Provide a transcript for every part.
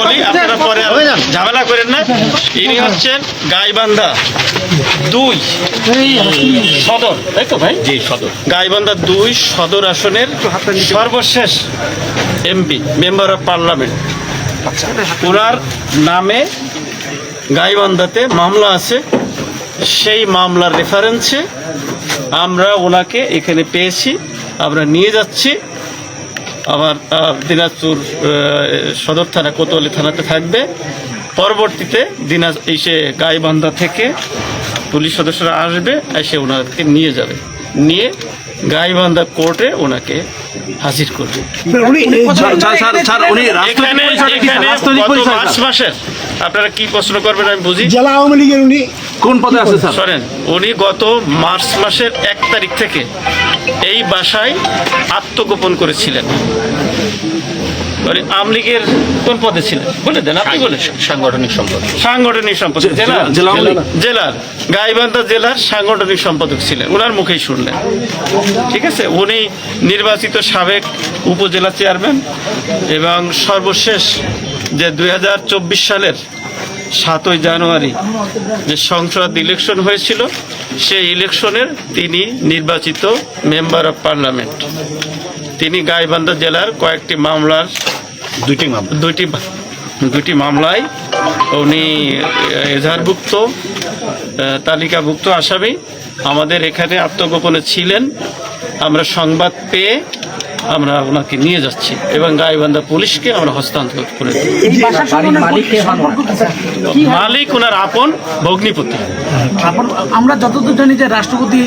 বলি আপনারা পরে ঝামেলা করেন না। ইনি হচ্ছেন গাইবান্ধা দুই সদর তাই তো ভাই? জি সদর। গাইবান্ধা দুই সদর আসনের সর্বশেষ এমপি মেম্বার অফ পার্লামেন্ট। ওনার নামে গাইবান্ধাতে মামলা আছে। সেই মামলার রেফারেন্সে আমরা ওনাকে এখানে পেয়েছি। আমরা নিয়ে যাচ্ছি। আবার দিনাজপুর সদর থানা কোতোয়ালি থানাতে থাকবে। পরবর্তীতে দিনাজ এসে গাইবান্ধা থেকে পুলিশ সদস্যরা আসবে এসে ওনাকে নিয়ে যাবে। নিয়ে গাইবান্ধা কোর্টে ওনাকে হাজির করবে। আপনারা কি প্রশ্ন করবেন আমি বুঝি? জেলা আওয়ামী লীগের উনি কোন পদে আছে স্যার? শোনেন উনি গত মার্চ মাসের এক তারিখ থেকে এই বাসায় আত্মগোপন করেছিলেন। আমলিগের কোন পদে ছিলেন? বলে দেন আপনি বলে সাংগঠনিক সম্পদ সাংগঠনিক সম্পাদক। জেলার জেলা জেলার গাইবান্ধা জেলার সাংগঠনিক সম্পাদক ছিলেন। ওনার মুখেই শুনলেন। ঠিক আছে? উনি নির্বাচিত সাবেক উপজেলা চেয়ারম্যান এবং সর্বশেষ যে দুই হাজার চব্বিশ সালের সাতই জানুয়ারি যে সংসদ ইলেকশন হয়েছিল সেই ইলেকশনের তিনি নির্বাচিত মেম্বার অফ পার্লামেন্ট তিনি গাইবান্ধা জেলার কয়েকটি মামলার দুটি মামলা। দুইটি দুইটি মামলায় উনি এজাহারভুক্ত তালিকাভুক্ত আসামি। আমাদের এখানে আত্মগোপনে ছিলেন। আমরা সংবাদ পেয়ে আমরা ওনাকে নিয়ে যাচ্ছি এবং গাইবান্ধা পুলিশকে আমরা হস্তান্তর করে? মালিক ওনার আপন ভগ্নিপতি। আমরা যতদূর জানি যে রাষ্ট্রপতি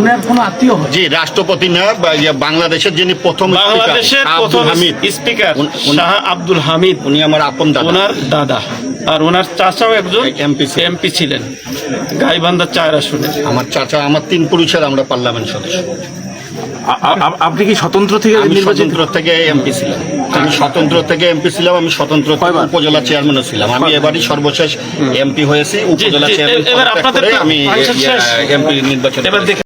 উনার কোনো আত্মীয় জি রাষ্ট্রপতি না বাংলাদেশের যিনি প্রথম বাংলাদেশের প্রথম স্পিকার শাহ আব্দুল হামিদ। উনি আমার আপন দাদা। ওনার দাদা। আর ওনার চাচাও একজন ছিলেন। এমপি ছিলেন। গাইবান্ধা চার আসনে আমার চাচা আমার তিন পুরুষের আমরা পার্লামেন্ট সদস্য। আপনি কি স্বতন্ত্র থেকে আমি স্বতন্ত্র থেকে এমপি ছিলাম। আমি স্বতন্ত্র থেকে এমপি ছিলাম আমি স্বতন্ত্র উপজেলা চেয়ারম্যানও ছিলাম। আমি এবারই সর্বশেষ এমপি হয়েছি উপজেলা চেয়ারম্যান আমি এমপি নির্বাচন